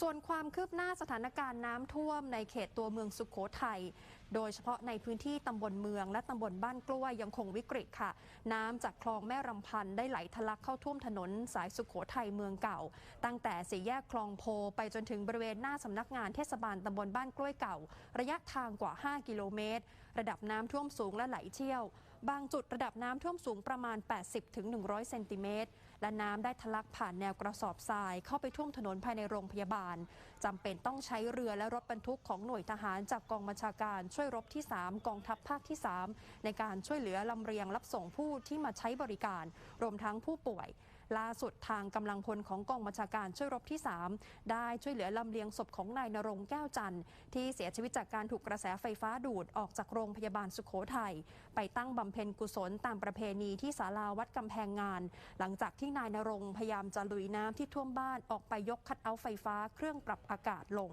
ส่วนความคืบหน้าสถานการณ์น้ำท่วมในเขตตัวเมืองสุขโขทัย โดยเฉพาะในพื้นที่ตำบลเมืองและตำบลบ้านกล้วยยังคงวิกฤตค่ะ น้ำจากคลองแม่รำพันได้ไหลทะลักเข้าท่วมถนนสายสุขโขทัยเมืองเก่า ตั้งแต่สี่แยกคลองโพไปจนถึงบริเวณหน้าสำนักงานเทศบาลตำบลบ้านกล้วยเก่า ระยะทางกว่า 5 กิโลเมตร ระดับน้ำท่วมสูงและไหลเชี่ยว บางจุดระดับน้ำท่วมสูงประมาณ 80-100 เซนติเมตร และน้ำได้ทะลักผ่านแนวกระสอบทราย เข้าไปท่วมถนนภายในโรงพยาบาลจำเป็นต้องใช้เรือและรถบรรทุกของหน่วยทหารจากกองบัญชาการช่วยรบที่ 3 กองทัพภาคที่ 3 ในการช่วยเหลือลำเรียงรับส่งผู้ที่มาใช้บริการ รวมทั้งผู้ป่วย ล่าสุดทางกำลังพลของกองบัญชาการช่วยรบที่ 3 ได้ช่วยเหลือลำเลียงศพของนายนรงแก้วจันทร์ที่เสียชีวิตจากการถูกกระแสไฟฟ้าดูดออกจากโรงพยาบาลสุขโขทัยไปตั้งบำเพ็ญกุศลตามประเพณีที่ศาลาวัดกำแพงงาน หลังจากที่นายนรงพยายามจะลุยน้ำที่ท่วมบ้านออกไปยกคัดเอาไฟฟ้าเครื่องปรับอากาศลง